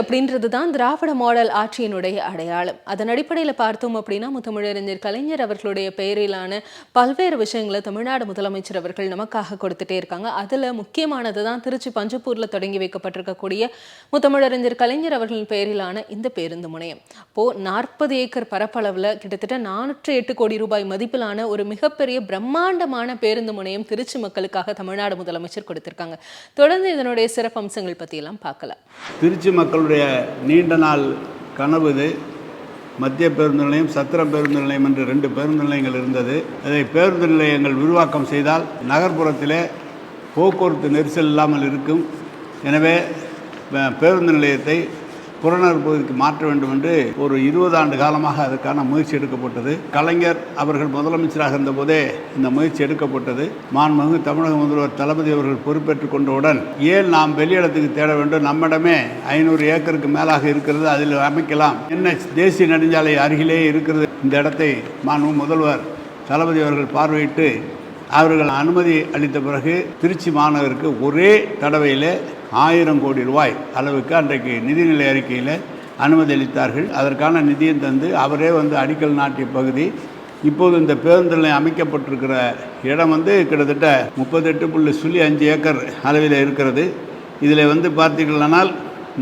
அப்படின்றது தான் திராவிட மாடல் ஆட்சியினுடைய அடையாளம். அதன் அடிப்படையில் பார்த்தோம் அப்படின்னா முத்தமிழறிஞர் கலைஞர் அவர்களுடைய பெயரிலான பல்வேறு விஷயங்களை தமிழ்நாடு முதலமைச்சர் அவர்கள் நமக்காக கொடுத்துட்டே இருக்காங்க. அதில் முக்கியமானது தான் திருச்சி பஞ்சப்பூரில் தொடங்கி வைக்கப்பட்டிருக்கக்கூடிய முத்தமிழறிஞர் கலைஞர் அவர்களின் பெயரிலான இந்த பேருந்து முனையம். இப்போ நாற்பது ஏக்கர் பரப்பளவில் கிட்டத்தட்ட நானூற்று எட்டு கோடி ரூபாய் மதிப்பிலான ஒரு மிகப்பெரிய பிரம்மாண்டமான பேருந்து முனையம் திருச்சி மக்களுக்காக தமிழ்நாடு முதலமைச்சர் கொடுத்திருக்காங்க. தொடர்ந்து இதனுடைய சிறப்பம்சங்கள் பற்றியெல்லாம் பார்க்கலாம். திருச்சி மக்களுடைய நீண்ட நாள் கனவு இது. மத்திய பேருந்து நிலையம் சத்திர பேருந்து நிலையம் என்று ரெண்டு பேருந்து நிலையங்கள் இருந்தது. அதை பேருந்து நிலையங்கள் விரிவாக்கம் செய்தால் நகர்ப்புறத்திலே போக்குவரத்து நெரிசல் இல்லாமல் இருக்கும். எனவே பேருந்து நிலையத்தை புறநகர் பகுதிக்கு மாற்ற வேண்டும் என்று ஒரு இருபது ஆண்டு காலமாக அதற்கான முயற்சி எடுக்கப்பட்டது. கலைஞர் அவர்கள் முதலமைச்சராக இருந்தபோதே இந்த முயற்சி எடுக்கப்பட்டது. மாண்புமிகு தமிழக முதல்வர் தளபதி அவர்கள் பொறுப்பேற்றுக் கொண்டவுடன் ஏன் நாம் வெளியிடத்துக்கு தேட வேண்டும்? நம்மிடமே ஐநூறு ஏக்கருக்கு மேலாக இருக்கிறது அதில் அமைக்கலாம். என்ன தேசிய நெடுஞ்சாலை அருகிலே இருக்கிறது? இந்த இடத்தை மாண்பு முதல்வர் தளபதி அவர்கள் பார்வையிட்டு அவர்கள் அனுமதி அளித்த பிறகு திருச்சி மாநகருக்கு ஒரே தடவையில் ஆயிரம் கோடி ரூபாய் அளவுக்கு அன்றைக்கு நிதிநிலை அறிக்கையில் அனுமதி அளித்தார்கள் அதற்கான நிதியம் தந்து அவரே வந்து அடிக்கல் நாட்டிய பகுதி. இப்போது இந்த பேருந்து நிலையம் அமைக்கப்பட்டிருக்கிற இடம் வந்து கிட்டத்தட்ட முப்பத்தெட்டு புள்ளி சுழி அஞ்சு ஏக்கர் அளவில் இருக்கிறது. இதில் வந்து பார்த்தீர்களானால்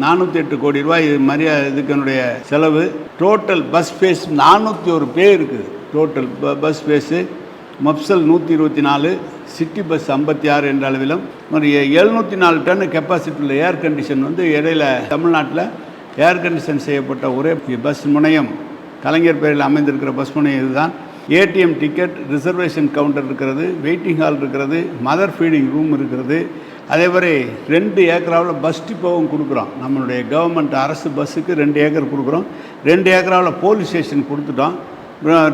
நானூற்றி எட்டு கோடி ரூபாய் மரியாதை இதுக்கனுடைய செலவு. டோட்டல் பஸ் ஃபேஸ் நானூற்றி ஒரு பேர் இருக்குது. டோட்டல் பஸ் ஃபேஸு மப்சல் நூற்றி இருபத்தி நாலு சிட்டி பஸ் ஐம்பத்தி ஆறு என்ற அளவிலும் ஒரு எழுநூற்றி நாலு டன் கெப்பாசிட்டி உள்ள ஏர் கண்டிஷன் வந்து இடையில தமிழ்நாட்டில் ஏர் கண்டிஷன் செய்யப்பட்ட ஒரே பஸ் முனையம். கலைஞர் பெயரில் அமைந்திருக்கிற பஸ் முனையம் இதுதான். ஏடிஎம் டிக்கெட் ரிசர்வேஷன் கவுண்டர் இருக்கிறது வெயிட்டிங் ஹால் இருக்கிறது மதர் ஃபீடிங் ரூம் இருக்கிறது. அதே மாதிரி ரெண்டு ஏக்கராவில் பஸ் டிப்போவும் கொடுக்குறோம். நம்மளுடைய கவர்மெண்ட் அரசு பஸ்ஸுக்கு ரெண்டு ஏக்கர் கொடுக்குறோம். ரெண்டு ஏக்கராவில் போலீஸ் ஸ்டேஷன் கொடுத்துட்டோம்.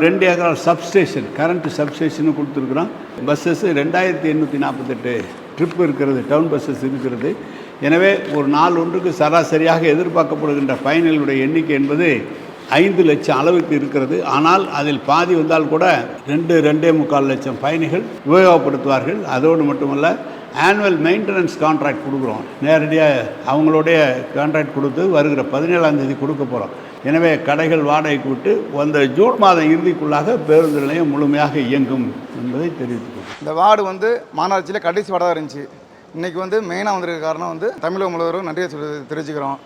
ரெண்டு ஏக்கரால் சப்ஸ்டேஷன் கரண்ட்டு சப்ஸ்டேஷனும் கொடுத்துருக்குறோம். பஸ்ஸஸ் ரெண்டாயிரத்தி எண்ணூற்றி நாற்பத்தெட்டு ட்ரிப் இருக்கிறது டவுன் பஸ்ஸஸ் இருக்கிறது. எனவே ஒரு நாள் ஒன்றுக்கு சராசரியாக எதிர்பார்க்கப்படுகின்ற பயணிகளுடைய எண்ணிக்கை என்பது ஐந்து லட்சம் அளவுக்கு இருக்கிறது. ஆனால் அதில் பாதி வந்தால் கூட ரெண்டு ரெண்டே முக்கால் லட்சம் பயணிகள் உபயோகப்படுத்துவார்கள். அதோடு மட்டுமல்ல ஆனுவல் மெயின்டெனன்ஸ் கான்ட்ராக்ட் கொடுக்குறோம். நேரடியாக அவங்களுடைய கான்ட்ராக்ட் கொடுத்து வருகிற பதினேழாம் தேதி கொடுக்க போகிறோம் எனவே கடைகள் வாடகைக்கு விட்டு வந்த ஜூன் மாதம் இறுதிக்குள்ளாக பேருந்து நிலையம் முழுமையாக இயங்கும் என்பதை தெரிவித்துக் இந்த வார்டு வந்து மாநகராட்சியில் கடைசி வார்டாக இருந்துச்சு. இன்றைக்கி வந்து மெயினாக வந்திருக்க காரணம் வந்து தமிழக முதல்வரும் நன்றியை சொல்லி தெரிவிச்சுக்கிறோம்.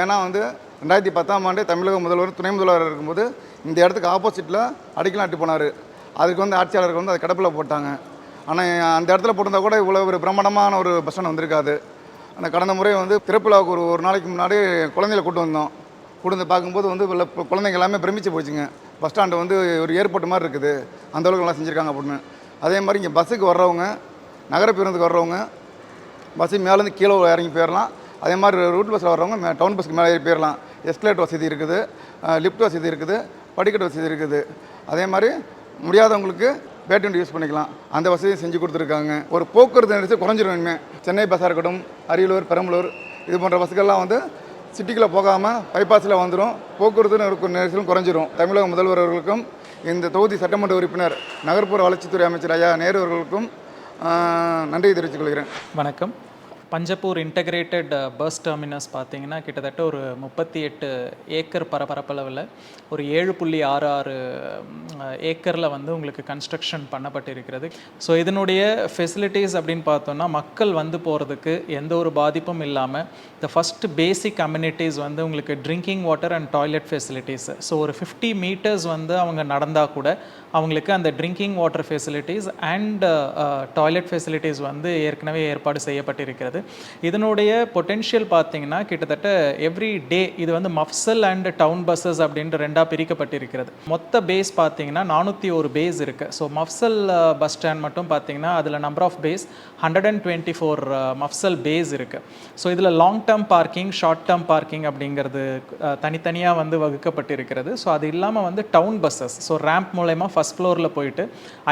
ஏன்னா வந்து ரெண்டாயிரத்தி பத்தாம் ஆண்டு தமிழக முதல்வர் துணை முதல்வர் இருக்கும்போது இந்த இடத்துக்கு ஆப்போசிட்டில் அடிக்கல் நாட்டி போனார். அதுக்கு வந்து ஆட்சியாளருக்கு வந்து அது கடப்பில் போட்டாங்க. ஆனால் அந்த இடத்துல போட்டிருந்தா கூட இவ்வளோ ஒரு பிரம்மாண்டமான ஒரு பஸ் ஸ்டாண்ட் வந்திருக்காது. அந்த கடந்த முறை வந்து திருப்பிழாவுக்கு ஒரு ஒரு நாளைக்கு முன்னாடி குழந்தைகளை கூட்டு வந்தோம். கொடுத்து பார்க்கும்போது வந்து இப்போ குழந்தைங்க எல்லாமே பிரமிச்சு போச்சுங்க. பஸ் ஸ்டாண்டு வந்து ஒரு ஏர்போர்ட் மாதிரி இருக்குது. அந்த அளவுக்கு நல்லா செஞ்சுருக்காங்க அப்படின்னு. அதே மாதிரி இங்கே பஸ்ஸுக்கு வர்றவங்க நகர பேருந்துக்கு வர்றவங்க பஸ்ஸு மேலேருந்து கீழே இறங்கி போயிடலாம் அதே மாதிரி ரூட் பஸ்ஸில் வர்றவங்க மே- டவுன் பஸ்ஸுக்கு மேலே ஏறி போயிடலாம் எஸ்கலேட் வசதி இருக்குது. லிஃப்ட் வசதி இருக்குது. படிக்கட்டு வசதி இருக்குது. அதே மாதிரி முடியாதவங்களுக்கு பேட்டன்ட் யூஸ் பண்ணிக்கலாம். அந்த வசதியும் செஞ்சு கொடுத்துருக்காங்க. ஒரு போக்குவரத்து நெரிசல் குறைஞ்சிரும் இனிமேல் சென்னை பஸ்ஸாக இருக்கட்டும் அரியலூர் பெரம்பலூர் இது போன்ற பஸ்ஸுக்கெல்லாம் வந்து சிட்டிக்குள்ளே போகாமல் பைபாஸில் வந்துடும் போக்குவரத்து நெரிசலும் குறைஞ்சிரும். தமிழக முதல்வர் அவர்களுக்கும் இந்த தொகுதி சட்டமன்ற உறுப்பினர் நகர்ப்புற வளர்ச்சித்துறை அமைச்சர் ஐயா நேரு அவர்களுக்கும் நன்றி தெரிவித்துக் கொள்கிறேன். வணக்கம். பஞ்சப்பூர் இன்டகிரேட்டட் பஸ் டெர்மினஸ் பார்த்தீங்கன்னா கிட்டத்தட்ட ஒரு முப்பத்தி எட்டு ஏக்கர் பரப்பரப்பளவில் ஒரு ஏழு புள்ளி ஆறு ஆறு ஏக்கரில் வந்து உங்களுக்கு கன்ஸ்ட்ரக்ஷன் பண்ணப்பட்டிருக்கிறது. ஸோ இதனுடைய ஃபெசிலிட்டிஸ் அப்படின்னு பார்த்தோம்னா மக்கள் வந்து போகிறதுக்கு எந்த ஒரு பாதிப்பும் இல்லாமல் த ஃபஸ்ட் பேசிக் கம்யூனிட்டிஸ் வந்து உங்களுக்கு drinking water and toilet facilities so ஒரு ஃபிஃப்டி மீட்டர்ஸ் வந்து அவங்க நடந்தால் கூட அவங்களுக்கு அந்த drinking water facilities and toilet facilities வந்து ஏற்கனவே ஏற்பாடு செய்யப்பட்டிருக்கிறது. இதனுடைய பொட்டென்ஷியல் பார்த்தீங்கன்னா கிட்டத்தட்ட எவ்ரி டே இது வந்து மஃப்சல் அண்ட் டவுன் பஸ்ஸஸ் அப்படின்ற ரெண்டாக பிரிக்கப்பட்டிருக்கிறது. மொத்த பேஸ் பார்த்தீங்கன்னா நானூற்றி ஒரு பேஸ் இருக்குது ஸோ மஃப்சல் பஸ் ஸ்டாண்ட் மட்டும் பார்த்தீங்கன்னா அதில் number of bays hundred and twenty four mofussil bays இருக்குது ஸோ இதில் long term parking short term parking அப்படிங்கிறது uh, தனித்தனியாக வந்து வகுக்கப்பட்டிருக்கிறது. ஸோ அது இல்லாமல் வந்து டவுன் பஸ்ஸஸ் ஸோ ரேம்ப் மூலயமா ஃபஸ்ட் ஃப்ளோரில் போயிட்டு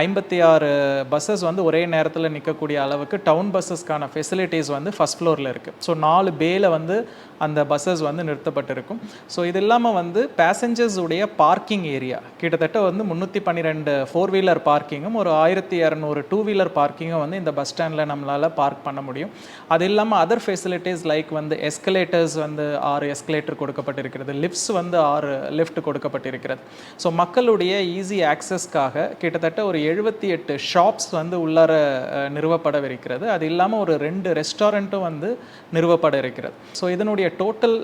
ஐம்பத்தி ஆறு பஸ்ஸஸ் வந்து ஒரே நேரத்தில் நிற்கக்கூடிய அளவுக்கு டவுன் பஸ்ஸஸ்க்கான ஃபெசிலிட்டிஸ் வந்து ஃபஸ்ட் ஃப்ளோரில் இருக்குது ஸோ நாலு பேல வந்து அந்த பஸ்ஸஸ் வந்து நிறுத்தப்பட்டிருக்கும். ஸோ இது இல்லாமல் வந்து பேசஞ்சர்ஸ் உடைய பார்க்கிங் ஏரியா கிட்டத்தட்ட வந்து முந்நூற்றி பன்னிரெண்டு ஃபோர் வீலர் பார்க்கிங்கும் ஒரு ஆயிரத்தி இரநூறு டூ வீலர் பார்க்கிங்கும் வந்து இந்த பஸ் ஸ்டாண்டில் நம்மளால் பார்க் பண்ண முடியும். அது இல்லாமல் அதர் ஃபெசிலிட்டிஸ் லைக் வந்து எஸ்கலேட்டர்ஸ் வந்து ஆறு எஸ்கலேட்டர் கொடுக்கப்பட்டிருக்கிறது. லிஃப்ட்ஸ் வந்து ஆறு லிஃப்ட் கொடுக்கப்பட்டிருக்கிறது. ஸோ மக்களுடைய ஈஸி ஆக்சஸ்க்காக கிட்டத்தட்ட ஒரு எழுபத்தி எட்டு ஷாப்ஸ் வந்து உள்ளார நிறுவப்படவிருக்கிறது. அது இல்லாமல் ஒரு ரெண்டு ரெஸ்டாரண்ட்டும் வந்து நிறுவப்பட இருக்கிறது. ஸோ இதனுடைய டோட்டல்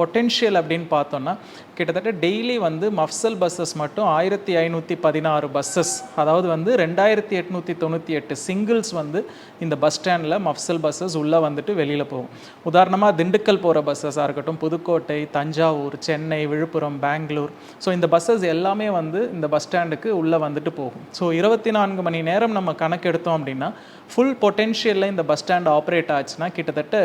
பொட்டென்ஷியல் uh, அப்படின்னு பார்த்தோம்னா கிட்டத்தட்ட டெய்லி வந்து மஃப்சல் பஸ்ஸஸ் மட்டும் ஆயிரத்தி ஐநூற்றி பதினாறு பஸ்ஸஸ் அதாவது வந்து ரெண்டாயிரத்தி எட்நூற்றி தொண்ணூற்றி எட்டு சிங்கிள்ஸ் வந்து இந்த பஸ் ஸ்டாண்டில் மஃப்சல் பஸ்ஸஸ் உள்ளே வந்துட்டு வெளியில் போகும். உதாரணமாக திண்டுக்கல் போகிற பஸ்ஸஸாக இருக்கட்டும் புதுக்கோட்டை தஞ்சாவூர் சென்னை விழுப்புரம் பெங்களூர். ஸோ இந்த பஸ்ஸஸ் எல்லாமே வந்து இந்த பஸ் ஸ்டாண்டுக்கு உள்ளே வந்துட்டு போகும். ஸோ இருபத்தி நான்கு மணி நேரம் நம்ம கணக்கெடுத்தோம் அப்படின்னா ஃபுல் பொட்டென்ஷியலில் இந்த பஸ் ஸ்டாண்ட் ஆப்ரேட் ஆச்சுன்னா கிட்டத்தட்ட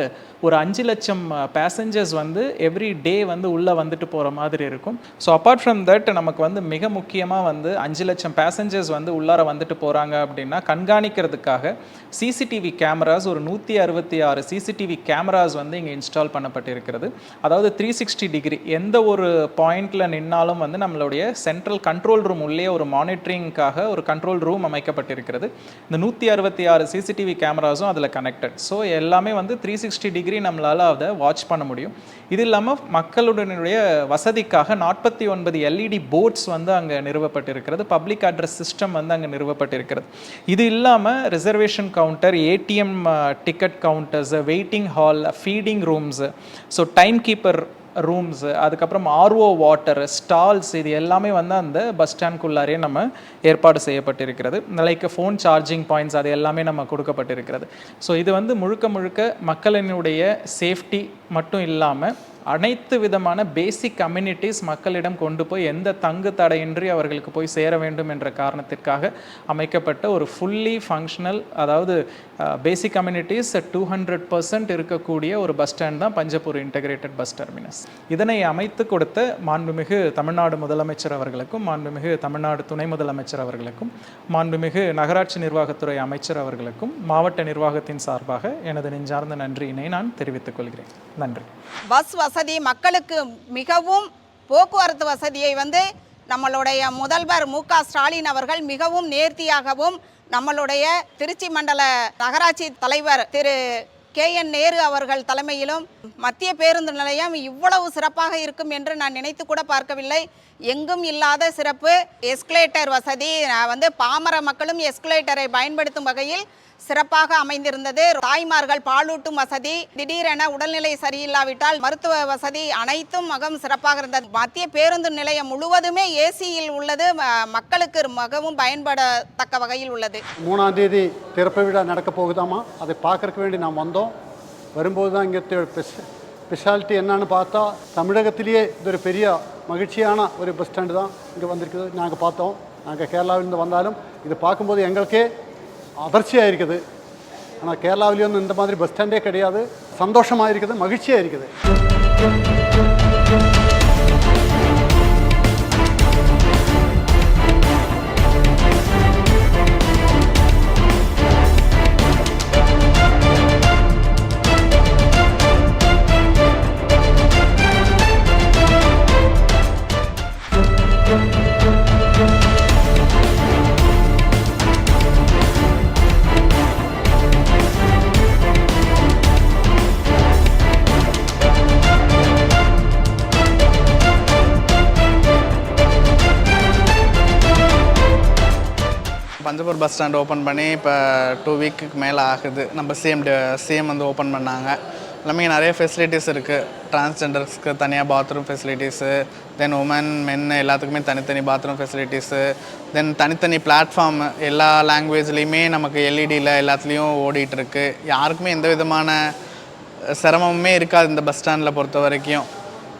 ஒரு அஞ்சு லட்சம் பேசஞ்சர்ஸ் வந்து எவ்ரி டே வந்து உள்ளே வந்துட்டு போகிற மாதிரி இருக்கும். ஸோ அப்பார்ட் ஃப்ரம் தட் நமக்கு வந்து மிக முக்கியமாக வந்து அஞ்சு லட்சம் பேசஞ்சர்ஸ் வந்து உள்ளார வந்துட்டு போகிறாங்க அப்படின்னா கண்காணிக்கிறதுக்காக சிசிடிவி கேமராஸ் ஒரு நூற்றி அறுபத்தி ஆறு சிசிடிவி கேமராஸ் வந்து இங்கே இன்ஸ்டால் பண்ணப்பட்டிருக்கிறது. அதாவது த்ரீ சிக்ஸ்டி டிகிரி எந்த ஒரு பாயிண்டில் நின்னாலும் வந்து நம்மளுடைய சென்ட்ரல் கண்ட்ரோல் ரூம் உள்ளே ஒரு மானிட்டரிங்காக ஒரு கண்ட்ரோல் ரூம் அமைக்கப்பட்டிருக்கிறது. இந்த நூற்றி அறுபத்தி ஆறு சிசிடிவி கேமராஸும் அதில் கனெக்டட் ஸோ எல்லாமே வந்து த்ரீ சிக்ஸ்டி டிகிரி நம்மளால் அதை வாட்ச் பண்ண முடியும். இது இல்லாமல் மக்களுடனுடைய வசதி பப்ளிக்காக நாற்பத்தி ஒன்பது எல்இடி போர்ட்ஸ் வந்து அங்கே நிறுவப்பட்டிருக்கிறது. பப்ளிக் அட்ரஸ் சிஸ்டம் வந்து அங்கே நிறுவப்பட்டிருக்கிறது. இது இல்லாமல் reservation counter ATM ticket counters waiting hall feeding rooms so time keeper rooms அதுக்கப்புறம் ஆர்ஓ வாட்டர் ஸ்டால்ஸ் இது எல்லாமே வந்து அந்த பஸ் ஸ்டாண்ட்குள்ளாரே நம்ம ஏற்பாடு செய்யப்பட்டிருக்கிறது. லைக் ஃபோன் சார்ஜிங் பாயிண்ட்ஸ் அது எல்லாமே நம்ம கொடுக்கப்பட்டிருக்கிறது. ஸோ இது வந்து முழுக்க முழுக்க மக்களினுடைய சேஃப்டி மட்டும் இல்லாமல் அனைத்து விதமான பேசிக் கம்யூனிட்டிஸ் மக்களிடம் கொண்டு போய் எந்த தங்கு தடையின்றி அவர்களுக்கு போய் சேர வேண்டும் என்ற காரணத்திற்காக அமைக்கப்பட்ட ஒரு ஃபுல்லி ஃபங்க்ஷனல் அதாவது basic communities two hundred percent இருக்கக்கூடிய ஒரு பஸ் ஸ்டாண்ட் தான் பஞ்சப்பூர் இன்டகிரேட்டட் பஸ் டெர்மினஸ் இதனை அமைத்து கொடுத்த மாண்புமிகு தமிழ்நாடு முதலமைச்சர் அவர்களுக்கும் மாண்புமிகு தமிழ்நாடு துணை முதலமைச்சர் அவர்களுக்கும் மாண்புமிகு நகராட்சி நிர்வாகத்துறை அமைச்சர் அவர்களுக்கும் மாவட்ட நிர்வாகத்தின் சார்பாக எனது நெஞ்சார்ந்த நன்றியினை நான் தெரிவித்துக் கொள்கிறேன். நன்றி. பஸ் வசதி மக்களுக்கு மிகவும் போக்குவரத்து வசதியை வந்து நம்மளுடைய முதல்வர் மு ஸ்டாலின் அவர்கள் மிகவும் நேர்த்தியாகவும் நம்மளுடைய திருச்சி மண்டல நகராட்சி தலைவர் திரு கே என் நேரு அவர்கள் தலைமையிலும் மத்திய பேருந்து நிலையம் இவ்வளவு சிறப்பாக இருக்கும் என்று நான் நினைத்து கூட பார்க்கவில்லை. எங்கும் இல்லாத சிறப்பு. எஸ்கலேட்டர் வசதி நான் வந்து பாமர மக்களும் எஸ்கலேட்டரை பயன்படுத்தும் வகையில் சிறப்பாக அமைந்திருந்தது. தாய்மார்கள் பாலூட்டும் வசதி திடீரென உடல்நிலை சரியில்லாவிட்டால் மருத்துவ வசதி அனைத்தும் மகம் சிறப்பாக இருந்தது. மத்திய பேருந்து நிலையம் முழுவதுமே ஏசியில் உள்ளது. ம- மக்களுக்கு மிகவும் பயன்படத்தக்க வகையில் உள்ளது. மூணாம் தேதி திறப்பு விழா நடக்க போகுதாமா? அதை பார்க்கறக்கு வேண்டி நாம் வந்தோம். வரும்போது தான் இங்கே ஸ்பெஷாலிட்டி என்னன்னு பார்த்தா தமிழகத்திலேயே இது ஒரு பெரிய மகிழ்ச்சியான ஒரு பஸ் ஸ்டாண்டு தான் இங்கே வந்திருக்குது. நாங்கள் பார்த்தோம். நாங்கள் கேரளாவிலிருந்து வந்தாலும் இது பார்க்கும்போது எங்களுக்கே அதிர்ச்சியாக இருக்குது ஆனால் கேரளாவிலேயும் இந்த மாதிரி பஸ் ஸ்டாண்டே கிடையாது சந்தோஷமாக இருக்குது மகிழ்ச்சியாக இருக்குது பஞ்சப்பூர் பஸ் ஸ்டாண்ட் ஓப்பன் பண்ணி இப்போ டூ வீக்குக்கு மேலே ஆகுது. நம்ம சிஎம் சிஎம் வந்து ஓப்பன் பண்ணாங்க. எல்லாமே நிறைய ஃபெசிலிட்டிஸ் இருக்குது டிரான்ஸ்ஜெண்டர்ஸ்க்கு தனியாக bathroom facilities then woman men எல்லாத்துக்குமே தனித்தனி பாத்ரூம் ஃபெசிலிட்டிஸு தென் தனித்தனி பிளாட்ஃபார்ம் எல்லா லாங்குவேஜ்லேயுமே நமக்கு எல்இடியில் எல்லாத்துலேயும் ஓடிட்டுருக்கு யாருக்குமே எந்த விதமான சிரமமுமே இருக்காது இந்த பஸ் ஸ்டாண்டில் பொறுத்த வரைக்கும்.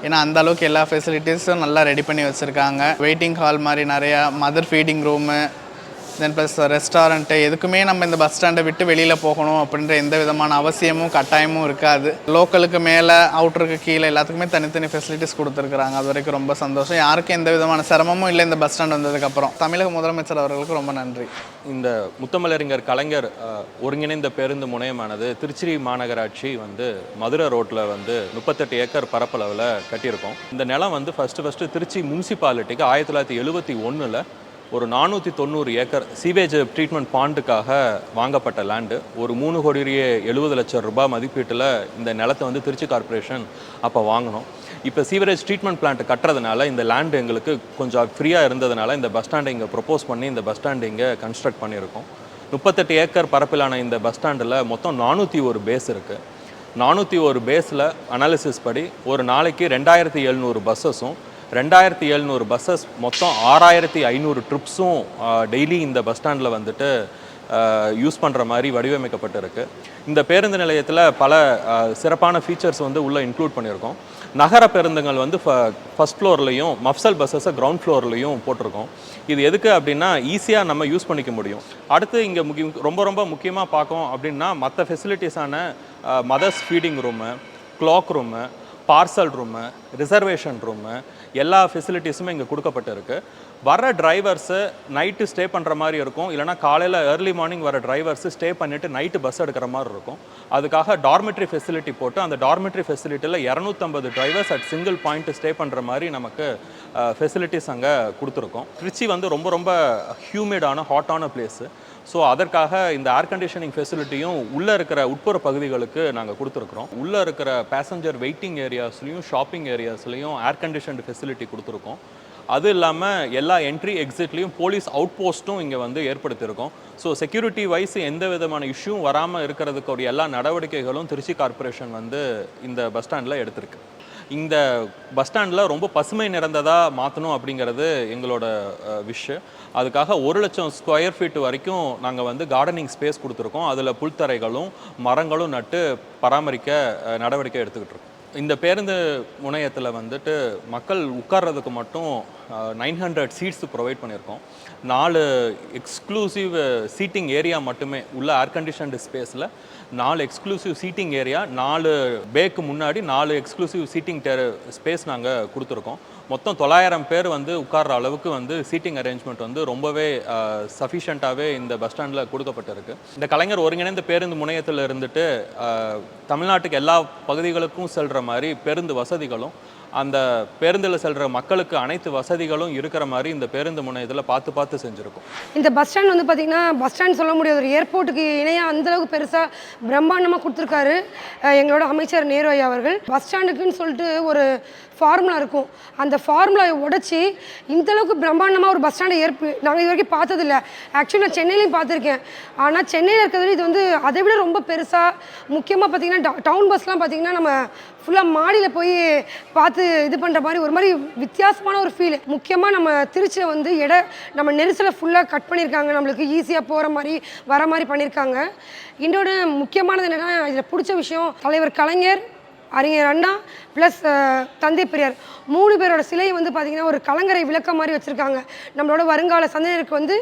ஏன்னா அந்த அளவுக்கு எல்லா ஃபெசிலிட்டிஸும் நல்லா ரெடி பண்ணி வச்சுருக்காங்க. வெயிட்டிங் ஹால் மாதிரி நிறையா mother feeding room then plus restaurant எதுக்குமே நம்ம இந்த பஸ் ஸ்டாண்டை விட்டு வெளியில் போகணும் அப்படின்ற எந்த விதமான அவசியமும் கட்டாயமும் இருக்காது. லோக்கலுக்கு மேலே அவுட்டருக்கு கீழே எல்லாத்துக்குமே தனித்தனி ஃபெசிலிட்டிஸ் கொடுத்துருக்குறாங்க. அது வரைக்கும் ரொம்ப சந்தோஷம். யாருக்கும் எந்த விதமான சிரமமும் இல்லை இந்த பஸ் ஸ்டாண்ட் வந்ததுக்கப்புறம் தமிழக முதலமைச்சர் அவர்களுக்கு ரொம்ப நன்றி. இந்த முத்தமிழறிஞர் கலைஞர் ஒருங்கிணைந்த பேருந்து முனையமானது திருச்சி மாநகராட்சி வந்து மதுரை ரோட்டில் வந்து முப்பத்தெட்டு ஏக்கர் பரப்பளவில் கட்டியிருக்கோம். இந்த நிலம் வந்து ஃபஸ்ட்டு ஃபஸ்ட்டு திருச்சி முனிசிபாலிட்டிக்கு ஆயிரத்தி தொள்ளாயிரத்தி எழுபத்தி ஒன்றில் ஒரு நானூற்றி தொண்ணூறு ஏக்கர் சீவேஜ் ட்ரீட்மெண்ட் பாண்டுக்காக வாங்கப்பட்ட லேண்டு ஒரு மூணு கோடியே எழுபது லட்சம் ரூபாய் மதிப்பீட்டில் இந்த நிலத்தை வந்து திருச்சி கார்ப்பரேஷன் அப்போ வாங்கினோம். இப்போ சீவரேஜ் ட்ரீட்மெண்ட் பிளான்ட் கட்டுறதுனால இந்த லேண்டு எங்களுக்கு கொஞ்சம் ஃப்ரீயாக இருந்ததுனால இந்த பஸ் ஸ்டாண்டை இங்கே ப்ரொப்போஸ் பண்ணி இந்த பஸ் ஸ்டாண்ட் இங்கே கன்ஸ்ட்ரக்ட் பண்ணியிருக்கோம். முப்பத்தெட்டு ஏக்கர் பரப்பிலான இந்த பஸ் ஸ்டாண்டில் மொத்தம் நானூற்றி ஒரு பேஸ் இருக்குது நானூற்றி ஒரு பேஸில் அனாலிசிஸ் படி ஒரு நாளைக்கு ரெண்டாயிரத்தி எழுநூறு பஸ்ஸஸும் ரெண்டாயிரத்தி எழுநூறு பஸ்ஸஸ் மொத்தம் ஆறாயிரத்தி ஐநூறு ட்ரிப்ஸும் டெய்லி இந்த பஸ் ஸ்டாண்டில் வந்துட்டு யூஸ் பண்ணுற மாதிரி வடிவமைக்கப்பட்டிருக்கு. இந்த பேருந்து நிலையத்தில் பல சிறப்பான ஃபீச்சர்ஸ் வந்து உள்ளே இன்க்ளூட் பண்ணியிருக்கோம். நகர பேருந்துகள் வந்து ஃபஸ்ட் ஃப்ளோர்லையும் மஃப்சல் பஸ்ஸஸை கிரவுண்ட் ஃப்ளோர்லையும் போட்டிருக்கோம். இது எதுக்கு அப்படின்னா ஈஸியாக நம்ம யூஸ் பண்ணிக்க முடியும். அடுத்து இங்கே முக்கிய ரொம்ப ரொம்ப முக்கியமாக பார்க்கோம் அப்படின்னா மற்ற ஃபெசிலிட்டிஸான mothers feeding room cloak room parcel room reservation room எல்லா ஃபெசிலிட்டிஸுமே இங்கே கொடுக்கப்பட்டிருக்கு. வர டிரைவர்ஸு நைட்டு ஸ்டே பண்ணுற மாதிரி இருக்கும். இல்லைனா காலையில் ஏர்லி மார்னிங் வர டிரைவர்ஸு ஸ்டே பண்ணிவிட்டு நைட்டு பஸ் எடுக்கிற மாதிரி இருக்கும். அதுக்காக டார்மெட்ரி ஃபெசிலிட்டி போட்டு அந்த டார்மெட்ரி ஃபெசிலிட்டியில் இரநூத்தம்பது drivers at single point stay பண்ணுற மாதிரி நமக்கு ஃபெசிலிட்டிஸ் அங்கே கொடுத்துருக்கோம். திருச்சி வந்து ரொம்ப ரொம்ப ஹியூமிடான ஹாட்டான பிளேஸு ஸோ அதற்காக இந்த ஏர் கண்டிஷனிங் ஃபெசிலிட்டியும் உள்ளே இருக்கிற உட்புற பகுதிகளுக்கு நாங்கள் கொடுத்துருக்குறோம். உள்ளே இருக்கிற பேசஞ்சர் வெயிட்டிங் ஏரியாஸ்லையும் ஷாப்பிங் ஏரியாஸ்லையும் ஏர் கண்டிஷன்டு ஃபெசிலிட்டி கொடுத்துருக்கோம். அது இல்லாமல் எல்லா என்ட்ரி எக்ஸிட்லேயும் போலீஸ் அவுட் போஸ்ட்டும் இங்கே வந்து ஏற்படுத்தியிருக்கோம். ஸோ செக்யூரிட்டி வைஸ் எந்த விதமான இஷ்யூவும் வராமல் இருக்கிறதுக்கு எல்லா நடவடிக்கைகளும் திருச்சி கார்ப்பரேஷன் வந்து இந்த பஸ் ஸ்டாண்டில் எடுத்திருக்கு. இந்த பஸ் ஸ்டாண்டில் ரொம்ப பசுமை நிறந்ததாக மாற்றணும் அப்படிங்கிறது எங்களோட விஷ் அதுக்காக ஒரு லட்சம் ஸ்கொயர் ஃபீட் வரைக்கும் நாங்கள் வந்து கார்டனிங் ஸ்பேஸ் கொடுத்துருக்கோம். அதில் புல்தரைகளும் மரங்களும் நட்டு பராமரிக்க நடவடிக்கை எடுத்துக்கிட்டு இருக்கோம். இந்த பேருந்து முனையத்தில் வந்துட்டு மக்கள் உட்கார்றதுக்கு மட்டும் நைன் ஹண்ட்ரட் சீட்ஸ் ப்ரொவைட் பண்ணியிருக்கோம். நாலு எக்ஸ்க்ளூசிவ் சீட்டிங் ஏரியா மட்டுமே உள்ள ஏர் கண்டிஷன்டு ஸ்பேஸில் நாலு எக்ஸ்க்ளூசிவ் சீட்டிங் ஏரியா நாலு பேக்கு முன்னாடி நாலு எக்ஸ்க்ளூசிவ் சீட்டிங் ஸ்பேஸ் நாங்கள் கொடுத்துருக்கோம். மொத்தம் தொள்ளாயிரம் பேர் வந்து உட்கார்ற அளவுக்கு வந்து சீட்டிங் அரேஞ்ச்மெண்ட் வந்து ரொம்பவே சஃபிஷியண்ட்டாகவே இந்த பஸ் ஸ்டாண்டில் கொடுக்கப்பட்டிருக்கு. இந்த கலைஞர் ஒருங்கிணைந்த பேருந்து முனையத்தில் இருந்துட்டு தமிழ்நாட்டுக்கு எல்லா பகுதிகளுக்கும் செல்கிற மாதிரி பேருந்து வசதிகளும் அந்த பேருந்தில் செல்கிற மக்களுக்கு அனைத்து வசதிகளும் இருக்கிற மாதிரி இந்த பேருந்து முனையத்தில் பார்த்து பார்த்து செஞ்சுருக்கோம். இந்த பஸ் ஸ்டாண்ட் வந்து பார்த்திங்கன்னா பஸ் ஸ்டாண்ட் சொல்ல முடியாது. ஒரு ஏர்போர்ட்டுக்கு இணையாக அந்தளவுக்கு பெருசாக பிரம்மாண்டமாக கொடுத்துருக்காரு எங்களோட அமைச்சர் நேரு ஐயா அவர்கள். பஸ் ஸ்டாண்டுக்குன்னு சொல்லிட்டு ஒரு ஃபார்முலா இருக்கும். அந்த ஃபார்முலாவை உடச்சி இந்த அளவுக்கு பிரம்மாண்டமாக ஒரு பஸ் ஸ்டாண்டை ஏற்பு நாங்கள் இது வரைக்கும் பார்த்ததில்ல. ஆக்சுவலி நான் சென்னையிலையும் பார்த்துருக்கேன். ஆனால் சென்னையில் இருக்கிறது இது வந்து அதை விட ரொம்ப பெருசாக முக்கியமாக பார்த்தீங்கன்னா டவுன் பஸ்லாம் பார்த்தீங்கன்னா நம்ம ஃபுல்லாக மாடியில் போய் பார்த்து இது பண்ணுற மாதிரி ஒரு மாதிரி வித்தியாசமான ஒரு ஃபீல் முக்கியமாக நம்ம திருச்சியில் வந்து இட நம்ம நெரிசலை ஃபுல்லாக கட் பண்ணியிருக்காங்க. நம்மளுக்கு ஈஸியாக போகிற மாதிரி வர மாதிரி பண்ணியிருக்காங்க. இன்னொன்று முக்கியமானது என்னென்னா இதில் பிடிச்ச விஷயம் தலைவர் கலைஞர் அறிஞர் அண்ணா ப்ளஸ் தந்தை பெரியார். மூணு பேரோட சிலை வந்து பார்த்திங்கன்னா ஒரு கலங்கரை விளக்கம் மாதிரி வச்சுருக்காங்க. நம்மளோட வருங்கால சந்ததியருக்கு வந்து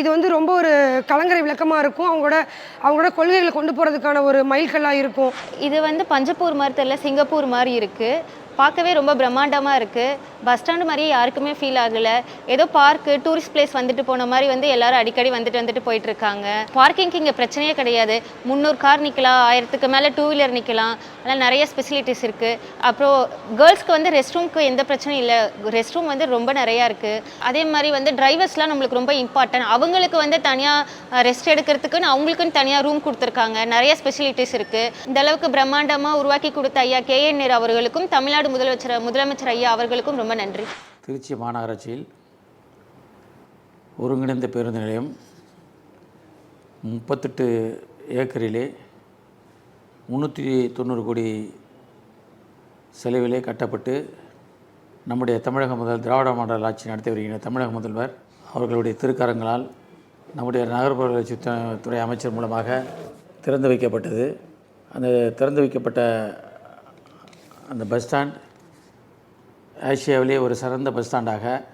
இது வந்து ரொம்ப ஒரு கலங்கரை விளக்கமாக இருக்கும். அவங்களோட அவங்களோட கொள்கைகளை கொண்டு போகிறதுக்கான ஒரு மைல்கல்லாக இருக்கும் இது வந்து பஞ்சப்பூர் மாதிரி தெரியல சிங்கப்பூர் மாதிரி இருக்குது பார்க்கவே ரொம்ப பிரம்மாண்டமாக இருக்குது பஸ் ஸ்டாண்டு மாதிரியே யாருக்குமே ஃபீல் ஆகலை. ஏதோ பார்க்கு டூரிஸ்ட் பிளேஸ் வந்துட்டு போன மாதிரி வந்து எல்லாரும் அடிக்கடி வந்துட்டு வந்துட்டு போயிட்டு இருக்காங்க. பார்க்கிங்க்கு இங்கே பிரச்சனையே கிடையாது. முந்நூறு கார் நிற்கலாம் ஆயிரத்துக்கு மேலே டூ வீலர் நிற்கலாம் அதனால் நிறைய ஸ்பெசிலிட்டிஸ் இருக்குது அப்புறம் கேர்ள்ஸ்க்கு வந்து ரெஸ்ட் ரூம்க்கு எந்த பிரச்சனையும் இல்லை. ரெஸ்ட் ரூம் வந்து ரொம்ப நிறையா இருக்குது அதே மாதிரி வந்து டிரைவர்ஸ்லாம் நம்மளுக்கு ரொம்ப இம்பார்ட்டன்ட் அவங்களுக்கு வந்து தனியாக ரெஸ்ட் எடுக்கிறதுக்குன்னு அவங்களுக்குன்னு தனியாக ரூம் கொடுத்துருக்காங்க. நிறைய ஸ்பெசிலிட்டிஸ் இருக்குது இந்த அளவுக்கு பிரம்மாண்டமாக உருவாக்கி கொடுத்த ஐயா கே என் நேர் அவர்களுக்கும் தமிழ்நாடு முதலமைச்சர் முதலமைச்சர் ஐயா அவர்களுக்கும் ரொம்ப நன்றி. திருச்சி மாநகராட்சியில் ஒருங்கிணைந்த பேருந்து நிலையம் முப்பத்தெட்டு ஏக்கரிலே முந்நூற்றி தொண்ணூறு கோடி செலவிலே கட்டப்பட்டு நம்முடைய தமிழக முதல் திராவிட மாடல் ஆட்சி நடத்தி வருகின்ற தமிழக முதல்வர் அவர்களுடைய திருக்கரங்களால் நம்முடைய நகர்ப்புற வளர்ச்சி துறை அமைச்சர் மூலமாக திறந்து வைக்கப்பட்டது. அந்த திறந்து வைக்கப்பட்ட அந்த பஸ் ஸ்டாண்ட் ஆசியாவிலே ஒரு சிறந்த பஸ் ஸ்டாண்டாக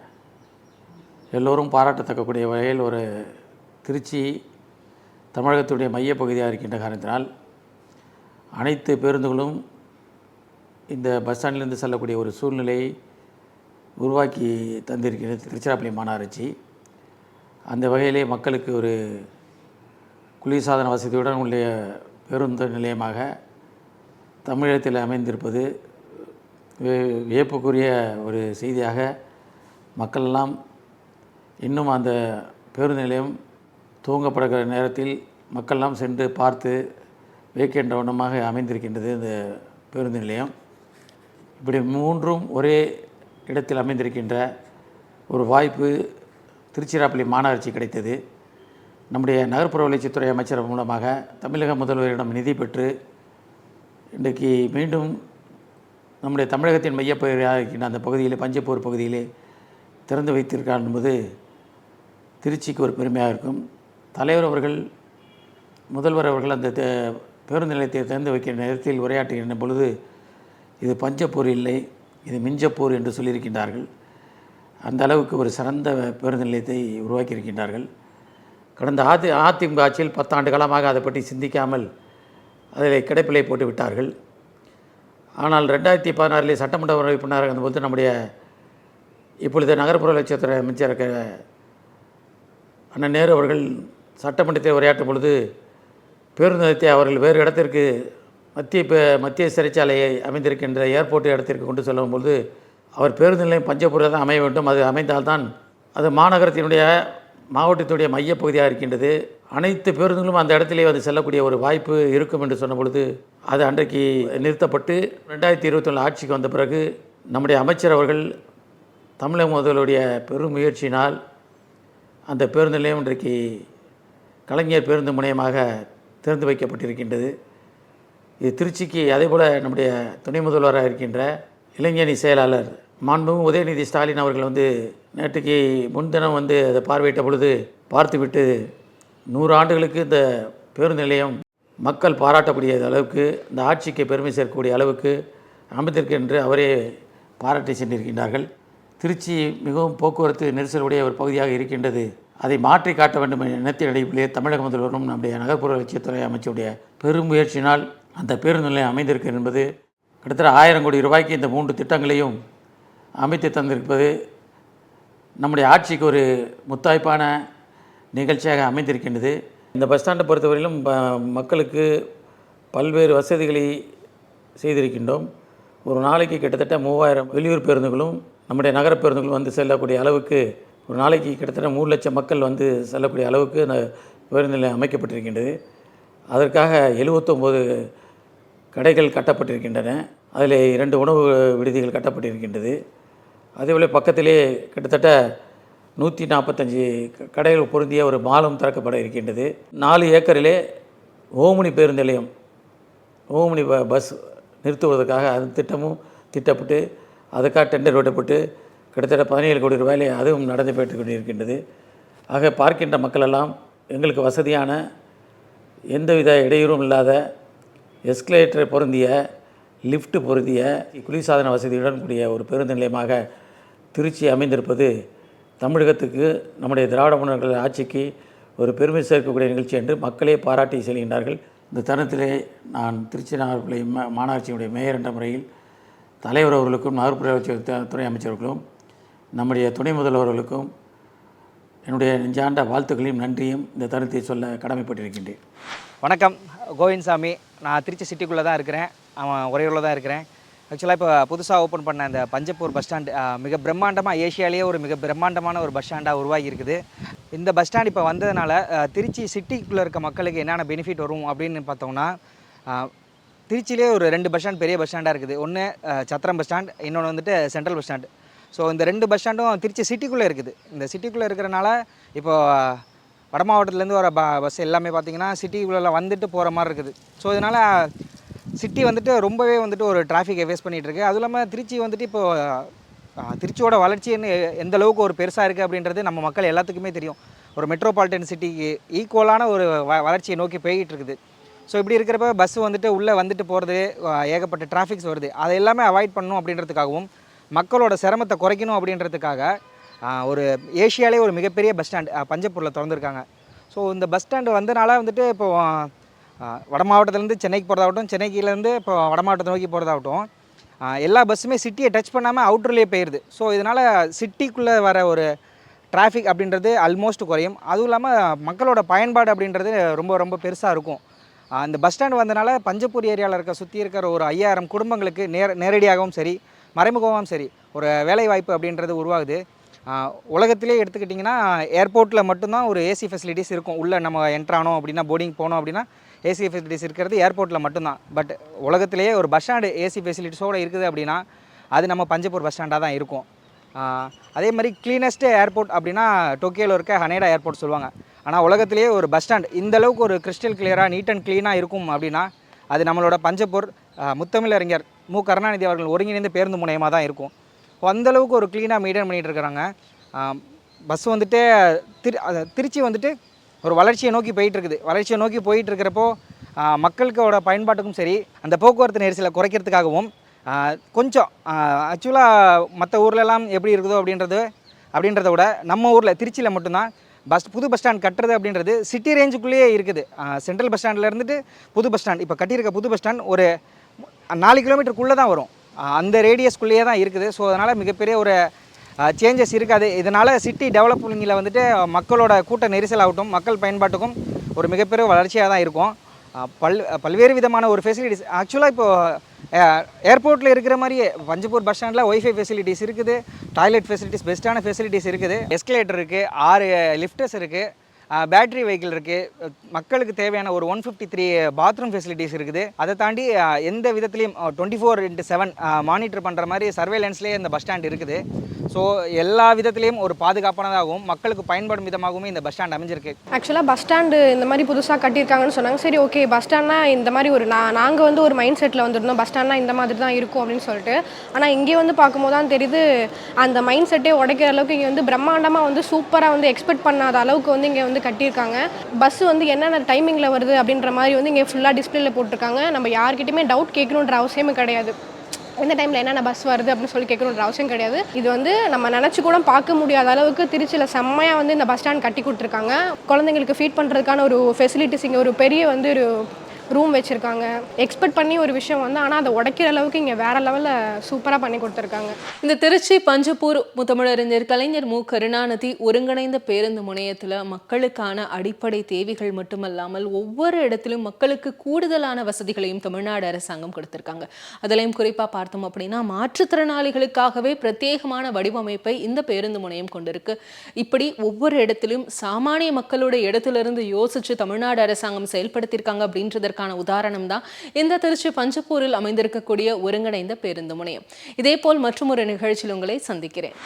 எல்லோரும் பாராட்டத்தக்கக்கூடிய வகையில் ஒரு திருச்சி தமிழகத்துடைய மையப்பகுதியாக இருக்கின்ற காரணத்தினால் அனைத்து பேருந்துகளும் இந்த பஸ் ஸ்டாண்டிலிருந்து செல்லக்கூடிய ஒரு சூழ்நிலையை உருவாக்கி தந்திருக்கிறது திருச்சிராப்பள்ளி மாநகராட்சி. அந்த வகையிலே மக்களுக்கு ஒரு குளிர்சாதன வசதியுடன் உள்ள பேருந்து நிலையமாக தமிழகத்தில் அமைந்திருப்பது வியப்புக்குரிய ஒரு செய்தியாக மக்கள்லாம் இன்னும் அந்த பேருந்து நிலையம் துவங்கப்படுகிற நேரத்தில் மக்கள்லாம் சென்று பார்த்து வியக்கின்ற வண்ணமாக அமைந்திருக்கின்றது இந்த பேருந்து நிலையம். இப்படி மூன்றும் ஒரே இடத்தில் அமைந்திருக்கின்ற ஒரு வாய்ப்பு திருச்சிராப்பள்ளி மாநகராட்சி கிடைத்தது. நம்முடைய நகர்ப்புற வளர்ச்சித்துறை அமைச்சர் மூலமாக தமிழக முதல்வரிடம் நிதி பெற்று இன்றைக்கு மீண்டும் நம்முடைய தமிழகத்தின் மையப்பகுதியாக இருக்கின்ற அந்த பகுதியிலே பஞ்சப்பூர் பகுதியிலே திறந்து வைத்திருக்கார் என்பது திருச்சிக்கு ஒரு பெருமையாக இருக்கும். தலைவர் அவர்கள் முதல்வர் அவர்கள் அந்த பேருந்து நிலையத்தை திறந்து வைக்கிற நேரத்தில் உரையாற்றுகின்ற பொழுது இது பஞ்சப்பூர் இல்லை இது மிஞ்சப்பூர் என்று சொல்லியிருக்கின்றார்கள். அந்த அளவுக்கு ஒரு சிறந்த பேருந்து நிலையத்தை உருவாக்கியிருக்கின்றார்கள். கடந்த அதி அதிமுக ஆட்சியில் பத்தாண்டு காலமாக அதை பற்றி சிந்திக்காமல் அதில் கிடைப்பிலை போட்டு விட்டார்கள். ஆனால் ரெண்டாயிரத்தி பதினாறிலே சட்டமன்ற உறுப்பினராக இருந்தபோது நம்முடைய இப்பொழுது நகர்ப்புற வளர்ச்சித்துறை அமைச்சர் இருக்கிற அண்ணன் நேரு அவர்கள் சட்டமன்றத்தை உரையாற்றும் பொழுது பேருந்து நிலையத்தை அவர்கள் வேறு இடத்திற்கு மத்திய மத்திய சிறைச்சாலையை அமைந்திருக்கின்ற ஏர்போர்ட் இடத்திற்கு கொண்டு செல்லும் பொழுது அவர் பேருந்து நிலையம் பஞ்சபுரம் தான் அமைய வேண்டும். அது அமைந்தால்தான் அது மாநகரத்தினுடைய மாவட்டத்துடைய மையப்பகுதியாக இருக்கின்றது. அனைத்து பேருந்துகளும் அந்த இடத்திலே வந்து செல்லக்கூடிய ஒரு வாய்ப்பு இருக்கும் என்று சொன்ன பொழுது அது அன்றைக்கு நிறுத்தப்பட்டு ரெண்டாயிரத்தி இருபத்தொன்று ஆட்சிக்கு வந்த பிறகு நம்முடைய அமைச்சர் அவர்கள் தமிழக முதல்வருடைய பெரும் முயற்சியினால் அந்த பேருந்து நிலையம் இன்றைக்கு கலைஞர் பேருந்து முனையமாக திறந்து வைக்கப்பட்டிருக்கின்றது. இது திருச்சிக்கு அதேபோல் நம்முடைய துணை முதல்வராக இருக்கின்ற இளைஞணி செயலாளர் மாண்புமிகு உதயநிதி ஸ்டாலின் அவர்கள் வந்து நேற்றுக்கு முன்தினம் வந்து அதை பார்வையிட்ட பொழுது பார்த்துவிட்டு நூறு ஆண்டுகளுக்கு இந்த பேருந்து நிலையம் மக்கள் பாராட்டக்கூடிய அளவுக்கு இந்த ஆட்சிக்கு பெருமை சேர்க்கக்கூடிய அளவுக்கு அமைந்திருக்கின்ற அவரே பாராட்டி சென்றிருக்கின்றார்கள். திருச்சி மிகவும் போக்குவரத்து நெரிசலுடைய ஒரு பகுதியாக இருக்கின்றது. அதை மாற்றி காட்ட வேண்டும் என்ற இனத்தின் அடிப்படையிலே தமிழக முதல்வரும் நம்முடைய நகர்ப்புற வளர்ச்சித்துறை அமைச்சருடைய பெரும் முயற்சியினால் அந்த பேருந்து நிலையம் அமைந்திருக்கு என்பது கிட்டத்தட்ட ஆயிரம் கோடி ரூபாய்க்கு இந்த மூன்று திட்டங்களையும் அமைத்து தந்திருப்பது நம்முடைய ஆட்சிக்கு ஒரு முத்தாய்ப்பான நிகழ்ச்சியாக அமைந்திருக்கின்றது. இந்த பஸ் ஸ்டாண்டை பொறுத்தவரையிலும் ப- மக்களுக்கு பல்வேறு வசதிகளை செய்திருக்கின்றோம். ஒரு நாளைக்கு கிட்டத்தட்ட மூவாயிரம் வெளியூர் பேருந்துகளும் நம்முடைய நகர பேருந்துகளும் வந்து செல்லக்கூடிய அளவுக்கு ஒரு நாளைக்கு கிட்டத்தட்ட மூணு லட்சம் மக்கள் வந்து செல்லக்கூடிய அளவுக்கு அந்த பேருந்து நிலையம் அமைக்கப்பட்டிருக்கின்றது. அதற்காக எழுபத்தொம்போது கடைகள் கட்டப்பட்டிருக்கின்றன. அதில் இரண்டு உணவு விடுதிகள் கட்டப்பட்டிருக்கின்றது. அதேபோல் பக்கத்திலே கிட்டத்தட்ட நூற்றி நாற்பத்தஞ்சு க- கடைகள் பொருந்திய ஒரு மாலும் திறக்கப்பட இருக்கின்றது. நாலு ஏக்கரிலே ஓமுனி பேருந்து நிலையம் ஓமுனி ப பஸ் நிறுத்துவதற்காக அந்த திட்டமும் திட்டப்பட்டு அதுக்காக டெண்டர் விடப்பட்டு கிட்டத்தட்ட பதினேழு கோடி ரூபாயிலே அதுவும் நடந்து போயிட்டு கொண்டிருக்கின்றது. ஆக பார்க்கின்ற மக்களெல்லாம் எங்களுக்கு வசதியான எந்தவித இடையூறும் இல்லாத எஸ்கலேட்டர் பொருந்திய லிஃப்ட் பொருந்திய குளிர்சாதன வசதியுடன் கூடிய ஒரு பேருந்து நிலையமாக திருச்சி அமைந்திருப்பது தமிழகத்துக்கு நம்முடைய திராவிட மன்னர்கள் ஆட்சிக்கு ஒரு பெருமை சேர்க்கக்கூடிய நிகழ்ச்சி என்று மக்களே பாராட்டி செல்கின்றார்கள். இந்த தருணத்திலே நான் திருச்சி நகர்ப்புறை மாநகராட்சியினுடைய மேயர் என்ற முறையில் தலைவர் அவர்களுக்கும் நகர்ப்புற துணை துறை அமைச்சர்களுக்கும் நம்முடைய துணை முதல்வர்களுக்கும் என்னுடைய நெஞ்சாண்ட வாழ்த்துக்களையும் நன்றியும் இந்த தருணத்தை சொல்ல கடமைப்பட்டிருக்கின்றேன். வணக்கம். கோவிந்த்சாமி. நான் திருச்சி சிட்டிக்குள்ளே தான் இருக்கிறேன். அவன் உறையூரில் தான் இருக்கிறேன். ஆக்சுவலாக இப்போ புதுசாக ஓப்பன் பண்ண இந்த பஞ்சப்பூர் பஸ் ஸ்டாண்ட் மிக பிரம்மாண்டமாக ஏஷியாலேயே ஒரு மிக பிரம்மாண்டமான ஒரு பஸ் ஸ்டாண்டாக உருவாகி இருக்குது. இந்த பஸ் ஸ்டாண்ட் இப்போ வந்ததுனால திருச்சி சிட்டிக்குள்ளே இருக்க மக்களுக்கு என்னென்ன பெனிஃபிட் வரும் அப்படின்னு பார்த்தோம்னா திருச்சியிலே ஒரு ரெண்டு பஸ் ஸ்டாண்ட் பெரிய பஸ் ஸ்டாண்டாக இருக்குது. ஒன்று சத்திரம் பஸ் ஸ்டாண்ட் இன்னொன்று வந்துட்டு சென்ட்ரல் பஸ் ஸ்டாண்ட் ஸோ இந்த ரெண்டு பஸ் ஸ்டாண்டும் திருச்சி சிட்டிக்குள்ளே இருக்குது. இந்த சிட்டிக்குள்ளே இருக்கிறனால இப்போது வட மாவட்டத்துலேருந்து வர ப பஸ் எல்லாமே பார்த்தீங்கன்னா சிட்டிக்குள்ளே வந்துட்டு போகிற மாதிரி இருக்குது. ஸோ இதனால் சிட்டி வந்துட்டு ரொம்பவே வந்துட்டு ஒரு டிராஃபிக்கை ஃபேஸ் பண்ணிகிட்டு இருக்கு அதுவும் இல்லாமல் திருச்சி வந்துட்டு இப்போ திருச்சியோட வளர்ச்சி என்ன எந்த அளவுக்கு ஒரு பெருசாக இருக்குது அப்படின்றது நம்ம மக்கள் எல்லாத்துக்குமே தெரியும். ஒரு மெட்ரோபாலிட்டன் சிட்டிக்கு ஈக்குவலான ஒரு வ வளர்ச்சியை நோக்கி போய்கிட்டு இருக்குது ஸோ இப்படி இருக்கிறப்ப பஸ் வந்துட்டு உள்ளே வந்துட்டு போகிறது ஏகப்பட்ட டிராஃபிக்ஸ் வருது. அதை எல்லாமே அவாய்ட் பண்ணணும் அப்படின்றதுக்காகவும் மக்களோட சிரமத்தை குறைக்கணும் அப்படின்றதுக்காக ஒரு ஏஷியாலே ஒரு மிகப்பெரிய பஸ் ஸ்டாண்ட் பஞ்சப்பூரில் திறந்துருக்காங்க. ஸோ இந்த பஸ் ஸ்டாண்டு வந்தனால வந்துட்டு இப்போது வட மாவட்டத்துலேருந்து சென்னைக்கு போகிறதாகட்டும் சென்னைக்கிலேருந்து இப்போ வட மாவட்டத்தை நோக்கி போகிறதாகட்டும் எல்லா பஸ்ஸுமே சிட்டியை டச் பண்ணாமல் அவுட்டர்லேயே போயிடுது ஸோ இதனால் சிட்டிக்குள்ளே வர ஒரு டிராஃபிக் அப்படின்றது ஆல்மோஸ்ட் குறையும். அதுவும் இல்லாமல் மக்களோட பயன்பாடு அப்படின்றது ரொம்ப ரொம்ப பெருசாக இருக்கும். அந்த பஸ் ஸ்டாண்ட் வந்தனால பஞ்சப்பூர் ஏரியாவில் இருக்க சுற்றி இருக்கிற ஒரு ஐயாயிரம் குடும்பங்களுக்கு நேர நேரடியாகவும் சரி மறைமுகமாகவும் சரி ஒரு வேலை வாய்ப்பு அப்படின்றது உருவாகுது. உலகத்திலே எடுத்துக்கிட்டிங்கன்னா ஏர்போர்ட்டில் மட்டும்தான் ஒரு ஏசி ஃபெசிலிட்டிஸ் இருக்கும். உள்ளே நம்ம என்ட்ரானோம் அப்படின்னா போர்டிங் போனோம் அப்படின்னா ஏசி ஃபெசிலிட்டிஸ் இருக்கிறது ஏர்போர்ட்டில் மட்டும்தான். பட் உலகத்திலேயே ஒரு பஸ் ஸ்டாண்டு ஏசி ஃபெசிலிட்டிஸோடு இருக்குது அப்படின்னா அது நம்ம பஞ்சப்பூர் பஸ் ஸ்டாண்டாக தான் இருக்கும். அதே மாதிரி க்ளீனஸ்ட் ஏர்போர்ட் அப்படின்னா டோக்கியோவில் இருக்க ஹனேடா ஏர்போர்ட் சொல்லுவாங்க. ஆனால் உலகத்திலேயே ஒரு பஸ் ஸ்டாண்ட் இந்த அளவுக்கு ஒரு கிறிஸ்டல் கிளியராக நீட் அண்ட் க்ளீனாக இருக்கும் அப்படின்னா அது நம்மளோட பஞ்சப்பூர் முத்தமிழறிஞர் மு. கருணாநிதி அவர்கள் ஒருங்கிணைந்த பேருந்து முனையமாக தான் இருக்கும். ஸோ அந்தளவுக்கு ஒரு க்ளீனாக மெயின்டைன் பண்ணிகிட்டு இருக்கிறாங்க. பஸ் வந்துட்டு திரு திருச்சி வந்துட்டு ஒரு வளர்ச்சியை நோக்கி போயிட்டுருக்குது. வளர்ச்சியை நோக்கி போயிட்டுருக்கிறப்போ மக்களுக்கோட பயன்பாட்டுக்கும் சரி அந்த போக்குவரத்து நெரிசலை குறைக்கிறதுக்காகவும் கொஞ்சம் ஆக்சுவலாக மற்ற ஊர்லலாம் எப்படி இருக்குதோ அப்படின்றது அப்படின்றத விட நம்ம ஊரில் திருச்சியில் மட்டும்தான் பஸ் புது பஸ் ஸ்டாண்ட் கட்டுறது அப்படின்றது சிட்டி ரேஞ்சுக்குள்ளேயே இருக்குது. சென்ட்ரல் பஸ் ஸ்டாண்டில் இருந்துட்டு புது பஸ் ஸ்டாண்ட் இப்போ கட்டியிருக்க புது பஸ் ஸ்டாண்ட் ஒரு நாலு கிலோமீட்டருக்குள்ளே தான் வரும். அந்த ரேடியஸ்குள்ளேயே தான் இருக்குது. ஸோ அதனால் மிகப்பெரிய ஒரு சேஞ்சஸ் இருக்காது. இதனால் சிட்டி டெவலப்பிங்கில் வந்துட்டு மக்களோட கூட்ட நெரிசல் ஆகட்டும் மக்கள் பயன்பாட்டுக்கும் ஒரு மிகப்பெரிய வளர்ச்சியாக தான் இருக்கும். பல் பல்வேறு விதமான ஒரு ஃபெசிலிட்டிஸ் ஆக்சுவலாக இப்போது ஏர்போர்ட்டில் இருக்கிற மாதிரியே பஞ்சப்பூர் பஸ் ஸ்டாண்டில் ஒய்ஃபை ஃபெசிலிட்டிஸ் இருக்குது டாய்லெட் ஃபெசிலிட்டிஸ் பெஸ்ட்டான ஃபெசிலிட்டிஸ் இருக்குது. எஸ்கலேட்டர் இருக்குது ஆறு லிஃப்டர்ஸ் இருக்குது பேட்ரி வெஹிக்கிள் இருக்குது மக்களுக்கு தேவையான ஒரு one fifty three bathroom facilities இருக்குது. அதை தாண்டி எந்த விதத்துலையும் twenty four into seven monitor பண்ணுற மாதிரி சர்வேலன்ஸ்லேயே இந்த பஸ் ஸ்டாண்ட் இருக்குது. ஸோ எல்லா விதத்துலேயும் ஒரு பாதுகாப்பானதாகவும் மக்களுக்கு பயன்படும் விதமாகவும் இந்த பஸ் ஸ்டாண்ட் அமைஞ்சிருக்கு. ஆக்சுவலாக பஸ் ஸ்டாண்டு இந்த மாதிரி புதுசாக கட்டியிருக்காங்கன்னு சொன்னாங்க. சரி ஓகே பஸ் ஸ்டாண்ட்னா இந்த மாதிரி ஒரு நான் நாங்கள் வந்து ஒரு மைண்ட் செட்டில் வந்துருந்தோம். பஸ் ஸ்டாண்ட்னா இந்த மாதிரி தான் இருக்கும் அப்படின்னு சொல்லிட்டு. ஆனால் இங்கே வந்து பார்க்கும்போது தான் தெரியுது அந்த மைண்ட் செட்டே உடைக்கிற அளவுக்கு இங்கே வந்து பிரம்மாண்டமாக வந்து சூப்பராக வந்து எக்ஸ்பெக்ட் பண்ணாத அளவுக்கு வந்து இங்கே வந்து கட்டியிருக்காங்க. பஸ் வந்து என்னென்ன டைமிங்கில் வருது அப்படின்ற மாதிரி வந்து இங்கே ஃபுல்லாக டிஸ்பிளேல போட்டிருக்காங்க. நம்ம யார்கிட்டயுமே டவுட் கேட்கணுன்ற அவசியமே கிடையாது. எந்த டைமில் என்னென்ன பஸ் வருது அப்படின்னு சொல்லி கேட்கணுன்ற அவசியம் கிடையாது. இது வந்து நம்ம நினச்சி கூட பார்க்க முடியாத அளவுக்கு திருச்சியில் செம்மையாக வந்து இந்த பஸ் ஸ்டாண்ட் கட்டி கொடுத்துருக்காங்க. குழந்தைங்களுக்கு ஃபீட் பண்ணுறதுக்கான ஒரு ஃபெசிலிட்டிஸ் இங்கே ஒரு பெரிய வந்து ஒரு ரூம் வச்சுருக்காங்க. எக்ஸ்பெக்ட் பண்ணி ஒரு விஷயம் வந்து ஆனால் அதை உடைக்கிற அளவுக்கு இங்கே வேறு லெவலில் சூப்பராக பண்ணி கொடுத்துருக்காங்க. இந்த திருச்சி பஞ்சப்பூர் முத்தமிழறிஞர் கலைஞர் மு. கருணாநிதி ஒருங்கிணைந்த பேருந்து முனையத்தில் மக்களுக்கான அடிப்படை தேவைகள் மட்டுமல்லாமல் ஒவ்வொரு இடத்திலும் மக்களுக்கு கூடுதலான வசதிகளையும் தமிழ்நாடு அரசாங்கம் கொடுத்துருக்காங்க. அதிலையும் குறிப்பாக பார்த்தோம் அப்படின்னா மாற்றுத்திறனாளிகளுக்காகவே பிரத்யேகமான வடிவமைப்பை இந்த பேருந்து முனையம் கொண்டிருக்கு. இப்படி ஒவ்வொரு இடத்திலும் சாமானிய மக்களோட இடத்திலிருந்து யோசிச்சு தமிழ்நாடு அரசாங்கம் செயல்படுத்தியிருக்காங்க இதற்கான உதாரணம் தான் இந்த திருச்சி பஞ்சப்பூரில் அமைந்திருக்கக்கூடிய ஒருங்கிணைந்த பேருந்து முனையம். இதேபோல் மற்றும் ஒரு நிகழ்ச்சியில் உங்களை சந்திக்கிறேன்.